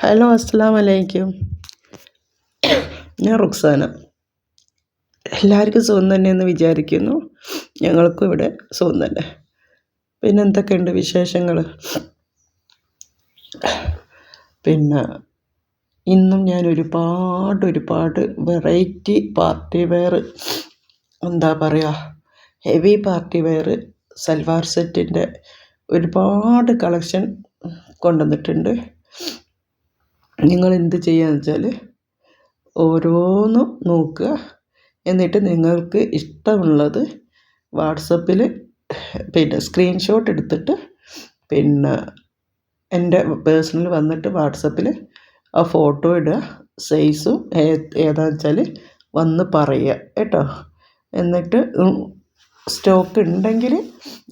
Hello അസ്സാം വലൈക്കും ഞാൻ റുക്സാന. എല്ലാവർക്കും സുഖം തന്നെയെന്ന് വിചാരിക്കുന്നു. ഞങ്ങൾക്കും ഇവിടെ സുഖം തന്നെ. പിന്നെ എന്തൊക്കെയുണ്ട് വിശേഷങ്ങൾ പിന്നെ ഇന്നും ഞാൻ ഒരുപാട് ഒരുപാട് വെറൈറ്റി പാർട്ടി വെയർ എന്താ പറയുക ഹെവി പാർട്ടി വെയർ സൽവാർ സെറ്റിന്റെ ഒരുപാട് കളക്ഷൻ കൊണ്ടുവന്നിട്ടുണ്ട്. നിങ്ങൾ എന്ത് ചെയ്യുകയെന്ന് വെച്ചാൽ ഓരോന്നും നോക്കുക. എന്നിട്ട് നിങ്ങൾക്ക് ഇഷ്ടമുള്ളത് വാട്സപ്പിൽ പിന്നെ സ്ക്രീൻഷോട്ട് എടുത്തിട്ട് പിന്നെ എന്റെ പേഴ്സണൽ വന്നിട്ട് വാട്സപ്പിൽ ആ ഫോട്ടോ ഇടുക. സൈസും ഏതാണെന്ന് വെച്ചാൽ വന്ന് പറയുക കേട്ടോ. എന്നിട്ട് സ്റ്റോക്ക് ഉണ്ടെങ്കിൽ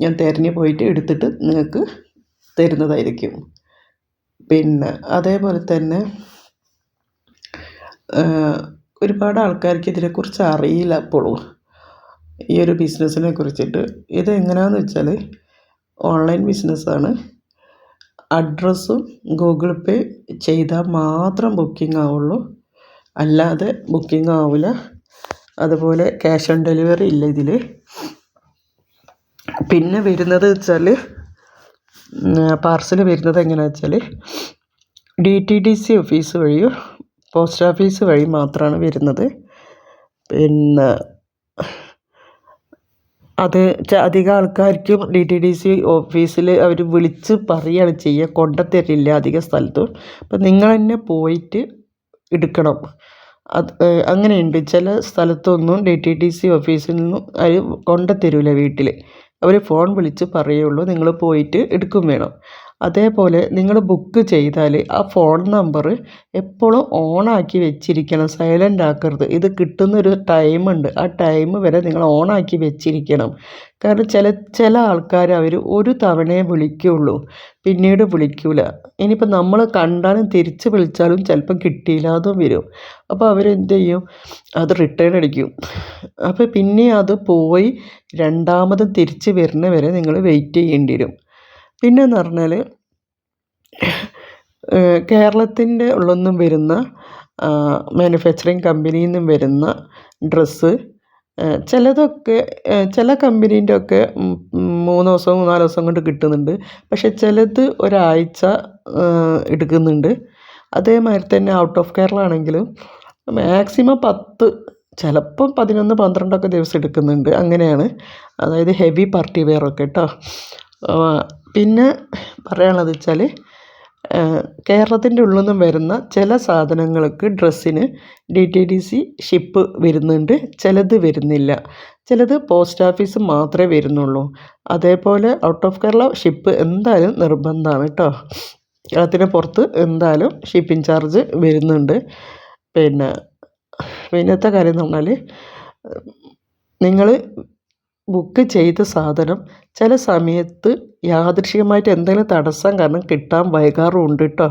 ഞാൻ തിരഞ്ഞു പോയിട്ട് എടുത്തിട്ട് നിങ്ങൾക്ക് തരുന്നതായിരിക്കും. പിന്നെ അതേപോലെ തന്നെ ഒരുപാട് ആൾക്കാർക്ക് ഇതിനെക്കുറിച്ച് അറിയില്ല അപ്പോഴും ഈ ഒരു ബിസിനസ്സിനെ കുറിച്ചിട്ട്. ഇത് എങ്ങനെയാണെന്ന് വെച്ചാൽ ഓൺലൈൻ ബിസിനസ്സാണ്. അഡ്രസ്സും ഗൂഗിൾ പേ ചെയ്താൽ മാത്രം ബുക്കിംഗ് ആവുള്ളൂ. അല്ലാതെ ബുക്കിംഗ് ആവില്ല അതുപോലെ ക്യാഷ് ഓൺ ഡെലിവറി ഇല്ല ഇതിൽ പിന്നെ വരുന്നത് വെച്ചാൽ പാർസൽ വരുന്നത് എങ്ങനെയാണെന്ന് വെച്ചാൽ D T D C office വഴിയോ പോസ്റ്റ് ഓഫീസ് വഴി മാത്രമാണ് വരുന്നത്. പിന്നെ അത് അധികം ആൾക്കാർക്കും ഡി ടി ഡി സി ഓഫീസിൽ അവർ വിളിച്ച് പറയുകയാണ് ചെയ്യുക കൊണ്ടുത്തരില്ല അധിക സ്ഥലത്തും. അപ്പം നിങ്ങൾ തന്നെ പോയിട്ട് എടുക്കണം. അത് അങ്ങനെയുണ്ട്. ചില സ്ഥലത്തൊന്നും ഡി ടി ഡി സി ഓഫീസിൽ നിന്നും അവർ കൊണ്ടുത്തരില്ല വീട്ടിൽ അവർ ഫോൺ വിളിച്ച് പറയുള്ളൂ നിങ്ങൾ പോയിട്ട് എടുക്കും വേണം. അതേപോലെ നിങ്ങൾ ബുക്ക് ചെയ്താൽ ആ ഫോൺ നമ്പർ എപ്പോഴും ഓണാക്കി വെച്ചിരിക്കണം. സൈലന്റ് ആക്കരുത്. ഇത് കിട്ടുന്നൊരു ടൈമുണ്ട് ആ ടൈം വരെ നിങ്ങൾ ഓണാക്കി വെച്ചിരിക്കണം. കാരണം ചില ചില ആൾക്കാർ അവർ ഒരു തവണയെ വിളിക്കുകയുള്ളൂ പിന്നീട് വിളിക്കില്ല ഇനിയിപ്പോൾ നമ്മൾ കണ്ടാലും തിരിച്ച് വിളിച്ചാലും ചിലപ്പോൾ കിട്ടിയില്ലാതും വരും. അപ്പോൾ അവരെന്ത് ചെയ്യും? അത് റിട്ടേൺ അടിക്കും. അപ്പോൾ പിന്നെ അത് പോയി രണ്ടാമതും തിരിച്ച് വരുന്ന വരെ നിങ്ങൾ വെയിറ്റ് ചെയ്യേണ്ടി വരും. പിന്നെയെന്ന് പറഞ്ഞാൽ കേരളത്തിന്റെ ഉള്ളിൽ വരുന്ന മാനുഫാക്ചറിങ് കമ്പനിയിൽ നിന്നും വരുന്ന ഡ്രസ്സ് ചിലതൊക്കെ ചില കമ്പനീന്റെ ഒക്കെ മൂന്ന് ദിവസം നാല് ദിവസം കൊണ്ട് കിട്ടുന്നുണ്ട്. പക്ഷേ ചിലത് ഒരാഴ്ച എടുക്കുന്നുണ്ട്. അതേമാതിരി തന്നെ ഔട്ട് ഓഫ് കേരള ആണെങ്കിലും മാക്സിമം പത്ത് ചിലപ്പം പതിനൊന്ന് പന്ത്രണ്ടൊക്കെ ദിവസം എടുക്കുന്നുണ്ട്. അങ്ങനെയാണ്. അതായത് ഹെവി പാർട്ടി വെയർ ഒക്കെ കേട്ടോ പിന്നെ പറയാനുള്ളത് വെച്ചാൽ കേരളത്തിന്റെ ഉള്ളിൽ നിന്നും വരുന്ന ചില സാധനങ്ങൾക്ക് ഡ്രസ്സിന് D T D C ship വരുന്നുണ്ട് ചിലത് വരുന്നില്ല. ചിലത് പോസ്റ്റ് ഓഫീസ് മാത്രമേ വരുന്നുള്ളൂ. അതേപോലെ ഔട്ട് ഓഫ് കേരള ഷിപ്പ് എന്തായാലും നിർബന്ധമാണ് കേട്ടോ കേരളത്തിന് പുറത്ത് എന്തായാലും ഷിപ്പിംഗ് ചാർജ് വരുന്നുണ്ട്. പിന്നെ പിന്നത്തെ കാര്യം എന്ന് പറഞ്ഞാൽ നിങ്ങൾ ബുക്ക് ചെയ്ത സാധനം ചില സമയത്ത് യാദൃശ്ചികമായിട്ട് എന്തെങ്കിലും തടസ്സം കാരണം കിട്ടാൻ വൈകാറുമുണ്ട് കേട്ടോ